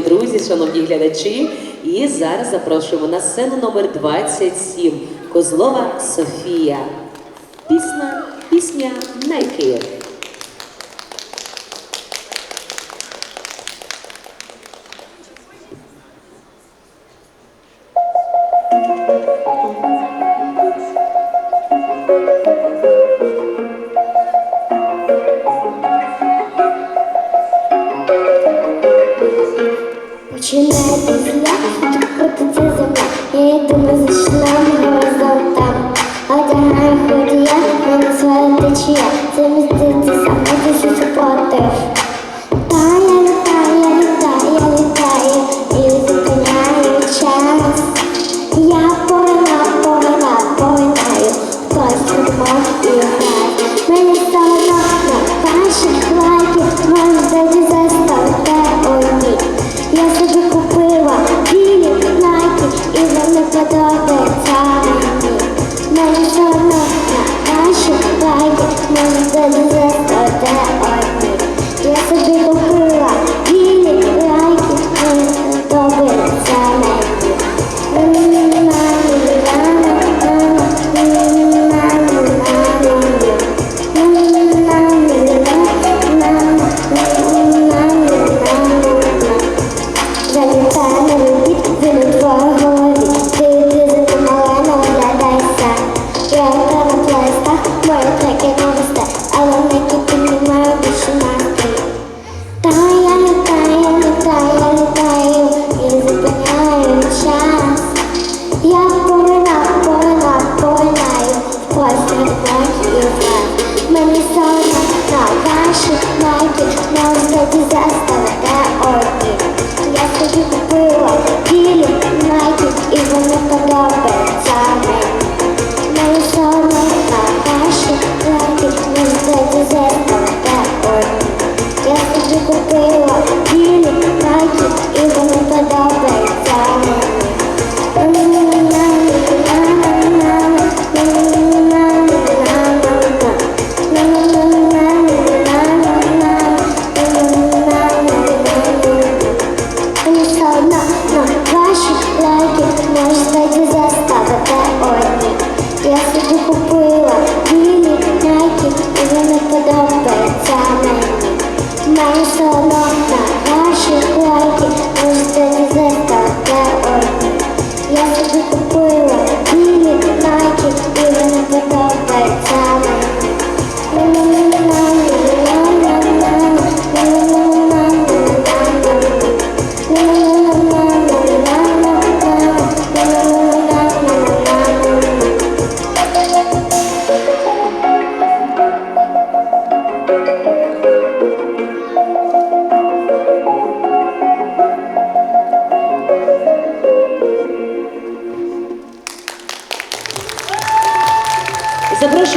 шановні друзі, шановні глядачі. І зараз запрошуємо на сцену номер 27 Козлова Софія. Пісня, пісня Найкиїв. You is love. Я собі купила білі лайки, ми добре не подобається Мені саме на наші лапі не здаді зеркало Я собі купила білі майки Запрошую.